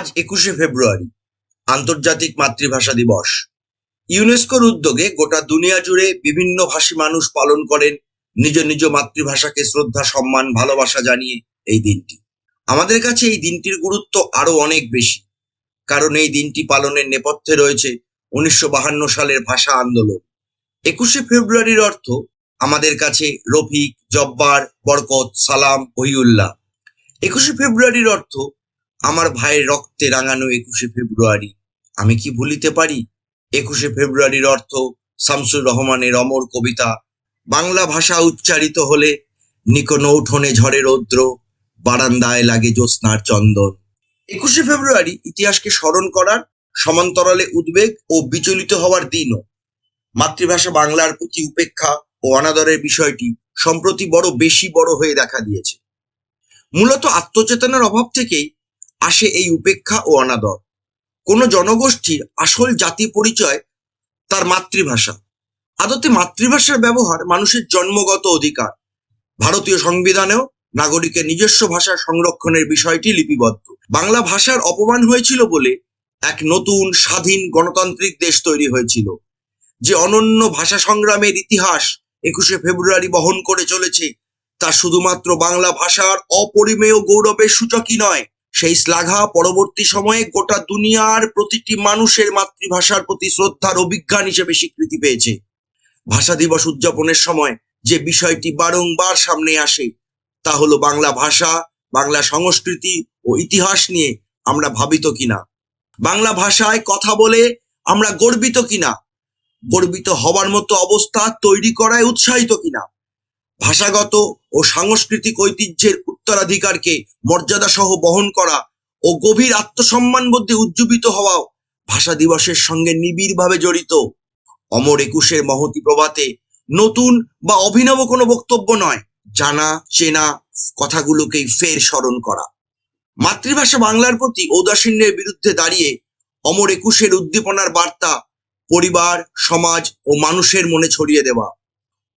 আজ একুশে ফেব্রুয়ারি, আন্তর্জাতিক মাতৃভাষা দিবস। ইউনেস্কোর উদ্যোগে গোটা দুনিয়া জুড়ে বিভিন্ন ভাষী মানুষ পালন করেন নিজ নিজ মাতৃভাষাকে শ্রদ্ধা, সম্মান, ভালোবাসা জানিয়ে এই দিনটি। আমাদের কাছে এই দিনটির গুরুত্ব আরও অনেক বেশি, কারণ এই দিনটি পালনের নেপথ্যে রয়েছে উনিশশো সালের ভাষা আন্দোলন। একুশে ফেব্রুয়ারির অর্থ আমাদের কাছে রফিক, জব্বার, বরকত, সালাম, ওহিউল্লাহ। একুশে ফেব্রুয়ারির অর্থ আমার ভাইয়ের রক্তে রাঙানো একুশে ফেব্রুয়ারি। আমি কি ভুলিতে পারি? একুশে ফেব্রুয়ারির অর্থ শামসুর রহমানের অমর কবিতা। বাংলা ভাষা উচ্চারিত হলে নিকনৌঠনে ঝড়ে রৌদ্র, বারান্দায় লাগে জ্যোৎস্নার চন্দন। একুশে ফেব্রুয়ারি ইতিহাসকে স্মরণ করার সমান্তরালে উদ্বেগ ও বিচলিত হওয়ার দিনও। মাতৃভাষা বাংলার প্রতি উপেক্ষা ও অনাদরের বিষয়টি সম্প্রতি বড় বেশি বড় হয়ে দেখা দিয়েছে। মূলত আত্মচেতনার অভাব থেকেই আসে এই উপেক্ষা ও অনাদর। কোনো জনগোষ্ঠীর আসল জাতি পরিচয় তার মাতৃভাষা। আদতে মাতৃভাষার ব্যবহার মানুষের জন্মগত অধিকার। ভারতীয় সংবিধানেও নাগরিকের নিজস্ব ভাষা সংরক্ষণের বিষয়টি লিপিবদ্ধ। বাংলা ভাষার অপমান হয়েছিল বলে এক নতুন, স্বাধীন, গণতান্ত্রিক দেশ তৈরি হয়েছিল, যে অনন্য ভাষা সংগ্রামের ইতিহাস একুশে ফেব্রুয়ারি বহন করে চলেছে। তা শুধুমাত্র বাংলা ভাষার অপরিমেয় গৌরবের সূচকই নয় সেই শ্লাঘা পরবর্তী সময়ে গোটা দুনিয়ার প্রতিটি মানুষের মাতৃভাষার প্রতি শ্রদ্ধার অভিজ্ঞান হিসেবে স্বীকৃতি পেয়েছে। ভাষা দিবস উদযাপনের সময় যে বিষয়টি বারংবার সামনে আসে, তা হলো বাংলা ভাষা, বাংলা সংস্কৃতি ও ইতিহাস নিয়ে আমরা ভাবিত কিনা। বাংলা ভাষায় কথা বলে আমরা গর্বিত কিনা? গর্বিত হবার মতো অবস্থা তৈরি করায় উৎসাহিত কিনা? ভাষাগত ও সাংস্কৃতিক ঐতিহ্যের উত্তরাধিকারকে মর্যাদা সহ বহন করা ও গভীর আত্মসম্মান বোধে উজ্জীবিত হওয়াও ভাষা দিবসের সঙ্গে নিবিড়ভাবে জড়িত। অমর একুশের মহতি প্রভাতে নতুন বা অভিনব কোনো বক্তব্য নয়, জানা, চেনা কথাগুলোকেই ফের স্মরণ করা। মাতৃভাষা বাংলার প্রতি ঔদাসীন্যের বিরুদ্ধে দাঁড়িয়ে অমর একুশের উদ্দীপনার বার্তা পরিবার, সমাজ ও মানুষের মনে ছড়িয়ে দেওয়া।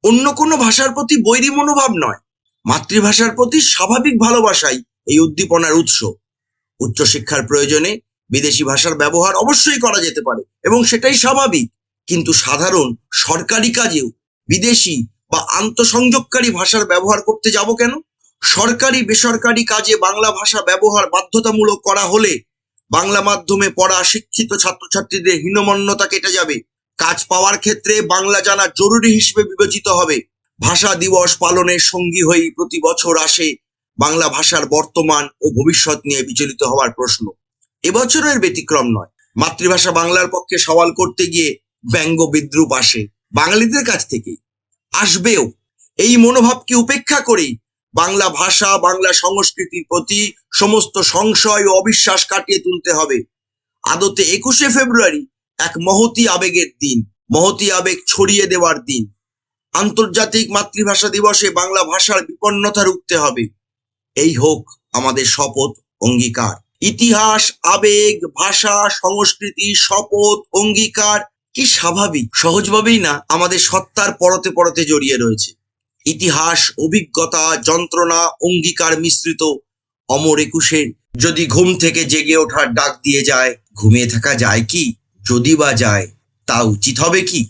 অন্য কোনো ভাষার প্রতি বৈরী মনোভাব নয় মাতৃভাষার প্রতি স্বাভাবিক ভালোবাসাই এই উদ্দীপনার উৎস। উচ্চশিক্ষার প্রয়োজনে বিদেশি ভাষার ব্যবহার অবশ্যই করা যেতে পারে, এবং সেটাই স্বাভাবিক। কিন্তু সাধারণ সরকারি কাজেও বিদেশি বা আন্তঃসংযোগকারী ভাষার ব্যবহার করতে যাব কেন? সরকারি বেসরকারি কাজে বাংলা ভাষা ব্যবহার বাধ্যতামূলক করা হলে বাংলা মাধ্যমে পড়া শিক্ষিত ছাত্রছাত্রীদের হীনমন্যতা কেটে যাবে। কাজ পাওয়ার ক্ষেত্রে বাংলা জানা জরুরি হিসেবে বিবেচিত হবে। ভাষা দিবস পালনের সঙ্গী হয়েই প্রতি বছর আসে বাংলা ভাষার বর্তমান ও ভবিষ্যৎ নিয়ে বিচলিত হওয়ার প্রশ্ন। এবছরের ব্যতিক্রম নয়। মাতৃভাষা বাংলার পক্ষে সওয়াল করতে গিয়ে ব্যঙ্গ বিদ্রুপ আসে বাঙালিদের কাছ থেকেই। আসবেও। এই মনোভাবকে উপেক্ষা করেই বাংলা ভাষা, বাংলা সংস্কৃতির প্রতি সমস্ত সংশয় ও অবিশ্বাস কাটিয়ে তুলতে হবে। আদতে একুশে ফেব্রুয়ারি এক মহতি আবেগের দিন, মহতি আবেগ ছড়িয়ে দেওয়ার দিন। আন্তর্জাতিক মাতৃভাষা দিবসে বাংলা ভাষার বিপন্নতা রুখতে হবে। এই হোক আমাদের শপথ অঙ্গীকার। ইতিহাস, আবেগ, ভাষা, সংস্কৃতি, শপথ, অঙ্গীকার কি স্বাভাবিক? সহজভাবেই না, আমাদের সত্তার পরতে পরতে জড়িয়ে রয়েছে। ইতিহাস, অভিজ্ঞতা, যন্ত্রণা, অঙ্গীকার মিশ্রিত অমর একুশের। যদি ঘুম থেকে জেগে ওঠার ডাক দিয়ে যায়, ঘুমিয়ে থাকা যায় কি? যদি বা যায়, তা উচিত হবে কি?